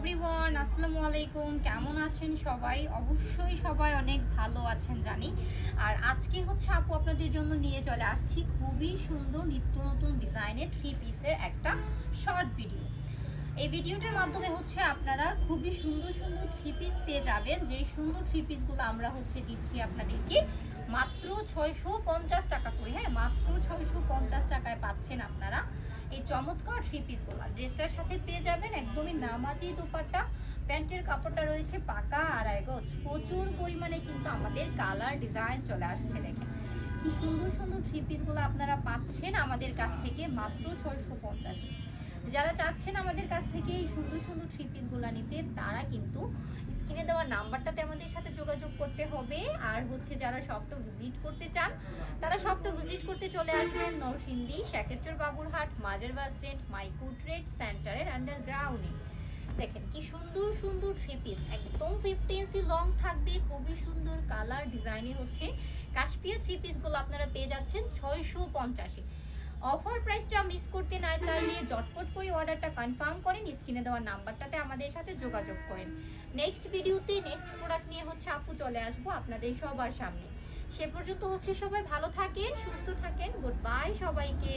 Everyone আসসালামু আলাইকুম। কেমন আছেন সবাই? অবশ্যই সবাই অনেক ভালো আছেন, জানি। আর আজকে হচ্ছে আপু আপনাদের জন্য নিয়ে চলে আসছি খুবই সুন্দর নিত্য নতুন ডিজাইনের থ্রি পিসের একটা শর্ট ভিডিও এই ভিডিওটার মাধ্যমে হচ্ছে আপনারা খুবই সুন্দর সুন্দর থ্রি পিস পেয়ে যাবেন। যেই সুন্দর থ্রি পিসগুলো আমরা হচ্ছে দিচ্ছি আপনাদেরকে, মাত্র ছয়শো পঞ্চাশ টাকা করে হ্যাঁ মাত্র ছয়শো পঞ্চাশ টাকায় পাচ্ছেন আপনারা। এই চমৎকার থ্রি পিসগুলো ড্রেসটার সাথে পেয়ে যাবেন একদমই নামাজি দুপাট্টা, প্যান্টের কাপড়টা রয়েছে পাকা আড়াই গজ প্রচুর পরিমাণে কিন্তু আমাদের কালার ডিজাইন চলে আসছে দেখেন কি সুন্দর সুন্দর থ্রি পিসগুলো আপনারা পাচ্ছেন আমাদের কাছ থেকে মাত্র ছয়শো পঞ্চাশ। যারা চাচ্ছেন আমাদের কাছ থেকে এই সুন্দর সুন্দর থ্রি পিসগুলো নিতে, তারা কিন্তু স্ক্রিনে দেওয়া নাম্বারটাতে আমাদের সাথে যোগাযোগ করতে হবে। আর হচ্ছে যারা শপটা ভিজিট করতে চান, তারা শপটা ভিজিট করতে চলে আসবেন নরসিংদী শ্যাকেরচর বাবুরহাট, মাজার বাস স্ট্যান্ড মাইকু ট্রেড সেন্টারের আন্ডারগ্রাউন্ডে দেখেন কি সুন্দর সুন্দর থ্রি পিস একদম ফিফটি ইঞ্চি লং থাকবে, খুবই সুন্দর কালার ডিজাইনে হচ্ছে। কাশ্মীর থ্রি পিসগুলো আপনারা পেয়ে যাচ্ছেন ছয়শো পঞ্চাশে। অফার প্রাইসটা মিস করতে না চাইলে জটপট করে অর্ডারটা কনফার্ম করেন স্ক্রিনে দেওয়া নাম্বারটাতে আমাদের সাথে যোগাযোগ করেন। নেক্সট ভিডিওতে নেক্সট প্রোডাক্ট নিয়ে হচ্ছে আপু চলে আসব আপনাদের সবার সামনে। সে পর্যন্ত হচ্ছে সবাই ভালো থাকেন, সুস্থ থাকেন গুড বাই সবাইকে।